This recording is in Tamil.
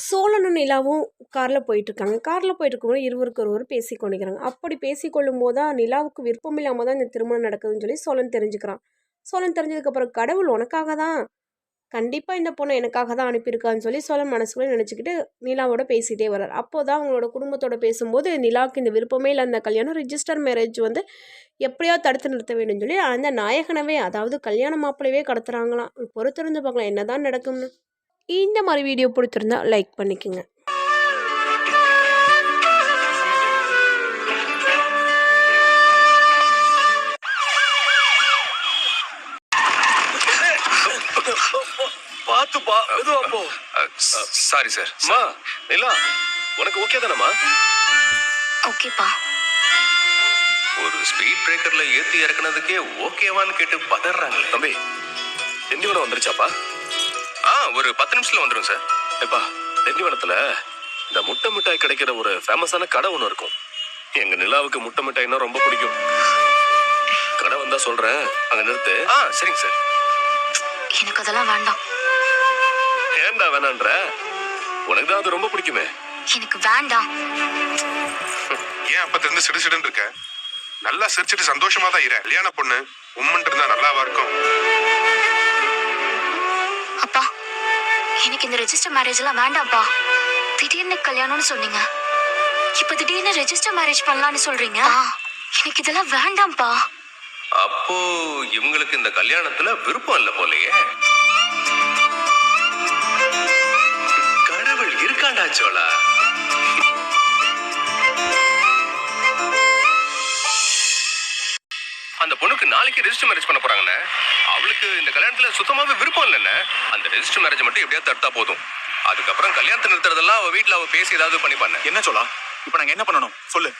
சோழனும் நிலாவும் காரில் போயிட்டுருக்காங்க. காரில் போயிட்டுருக்கும்போது இருவருக்கு ஒருவர் பேசி கொண்டிருக்கிறாங்க அப்படி பேசிக்கொள்ளும் போது தான் நிலாவுக்கு விருப்பம் இல்லாமல் தான் இந்த திருமணம் நடக்குதுன்னு சொல்லி சோழன் தெரிஞ்சுக்கிறான். சோழன் தெரிஞ்சதுக்கப்புறம் கடவுள் உனக்காக தான் கண்டிப்பாக இந்த பொண்ணை எனக்காக தான் அனுப்பியிருக்கான்னு சொல்லி சோழன் மனசுக்குள்ளே நினச்சிக்கிட்டு நிலாவோட பேசிகிட்டே வர்றார். அப்போ தான் அவங்களோட குடும்பத்தோட பேசும்போது நிலாவுக்கு இந்த விருப்பமே இல்லை. அந்த கல்யாணம் ரிஜிஸ்டர் மேரேஜ் வந்து எப்படியாவது தடுத்து நிறுத்த வேண்டும் சொல்லி அந்த நாயகனவே அதாவது கல்யாண மாப்பிளையவே கடத்துறாங்களாம். பொறுத்திருந்து பார்க்கலாம் என்ன தான் நடக்கும்னு. இந்த மாதிரி வீடியோ பிடிச்சிருந்தா லைக் பண்ணிக்கோங்க. பாத்துப்பா மெதுவா போ சாரி சார் அம்மா நிலா உனக்கு ஓகே தானம்மா? ஓகேப்பா. ஒரு ஸ்பீட் பிரேக்கர்ல ஏத்தி இறக்குனதுக்கே ஓகேவான்னு கேட்டு பதறாங்களே. தம்பி திண்டிவனம் வந்துருச்சாப்பா? ஒரு பத்து நிமிஷத்துல வந்துடும் சார். ஏப்பா திண்டிவனத்துல இந்த முட்டை மிட்டாய் கிடைக்கிற ஒரு ஃபேமஸான கடை ஒன்று இருக்கும். எங்க நிலாவுக்கு முட்டை மிட்டாய்னா ரொம்ப பிடிக்கும். கடை வந்தா சொல்றேன் அங்க நிறுத்து. ஆ சரிங்க சார். எனக்கு அதெல்லாம் வேண்டாம். ஏன்டா வேணான்ற? உனக்கு தான் அது ரொம்ப பிடிக்குமே. எனக்கு வேண்டாம். ஏன் அப்ப திருந்து சிடு சிடுன்னு இருக்க? நல்லா சிரிச்சிட்டு சந்தோஷமா தான் இரு. கல்யாண பொண்ணு உம்மன் இருந்தா நல்லாவா இருக்கும்? எனக்கு இந்த ரெஜிஸ்டர் மேரேஜ் எல்லாம் வேண்டாம்ப்பா. திடீர்னு கல்யாணம்னு சொன்னீங்க. இப்ப திடீர்னு ரெஜிஸ்டர் மேரேஜ் பண்ணலாம்னு சொல்றீங்க. எனக்கு இதெல்லாம் வேண்டாம்ப்பா. அப்போ இவங்களுக்கு இந்த கல்யாணத்துல விருப்பம் இல்ல போலயே. கடவுள் இருக்காண்டா சோழா? பொண்ணுக்கு நாளைக்கு ரெஜிஸ்டர் மேரேஜ் பண்ண போறாங்கண்ணே. அவளுக்கு இந்த கல்யாணத்துல சுத்தமாவே விருப்பம் இல்லைண்ணே. அந்த ரெஜிஸ்டர் மேரேஜ் மட்டும் எப்படியாவது தடுத்தா போதும். அதுக்கப்புறம் கல்யாணத்தை நிறுத்துறதெல்லாம் அவ வீட்டுல அவ பேசி ஏதாவது பண்ணி பண்ண என்ன சொல்லலாம் இப்போ நாங்க என்ன பண்ணணும்? சொல்லு.